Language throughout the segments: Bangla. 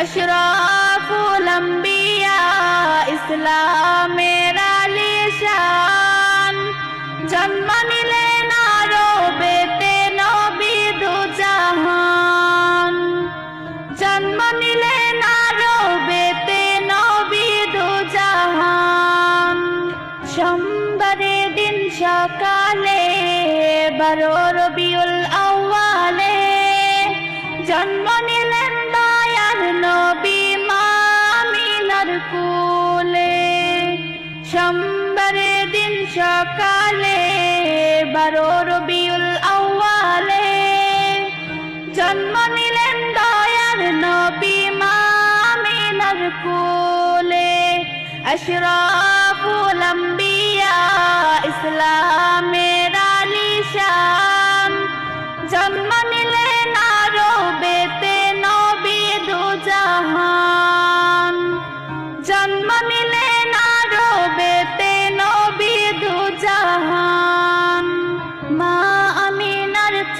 আশরাফুল আম্বিয়া ইসলামের আলিশান জন্ম নিলেন আরবেতে নবী দুজাহান জন্ম নিলেন আরবেতে নবী দুজাহান সোমবারে দিন সকালে বারো রবিউল আউয়ালে জন্ম কুলে সোমবারে দিন সকালে, বারো রবিউল আউয়ালে। জন্ম নিলেন দয়ার নবী মামিনার কুলে। আশরাফুল আম্বিয়া ইসলামের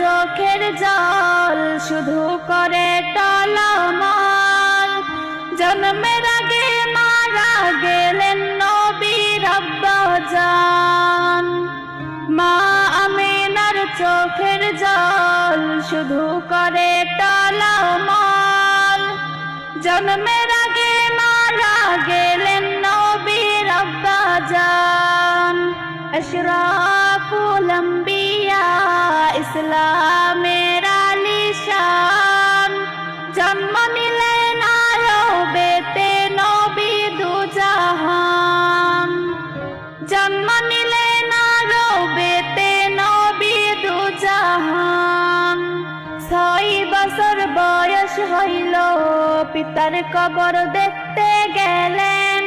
চোখের জল শুধু করে টলমল। জন্মের আগে মারা গেলেন নবীর আব্বাজান মা আমিনার চোখের জল শুধু করে টলমল। জন্মের আশরাফুল আম্বিয়া ইসলামের আলিশান। জন্ম নিলেন আরবেতে নবী দুজাহান। জন্ম নিলেন আরবেতে নবী দুজাহান। ছয় বছর বয়স হইল, পিতার কবর দেখতে গেলেন।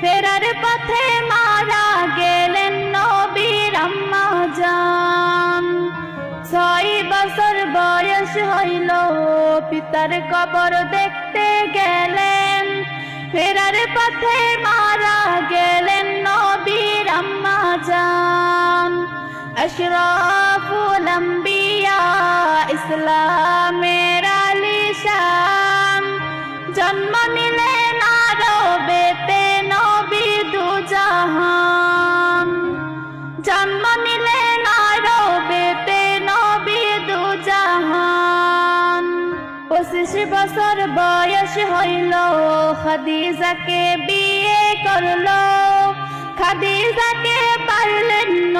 ফেরার পথে মারা ছয় বছর বয়স হইল, পিতার কবর দেখতে গেলেন। ফেরার পথে মারা গেলেন নবীর আম্মা জান। আশরাফুল আম্বিয়া ইসলামের আলিশান জন্ম নিলেন আরবেতে নবী দুজাহান। জন্ম নিলেন পঁচিশ বছর বয়স হইল খাদিজাকে বিয়ে করল। খাদিজাকে পারলেন ন।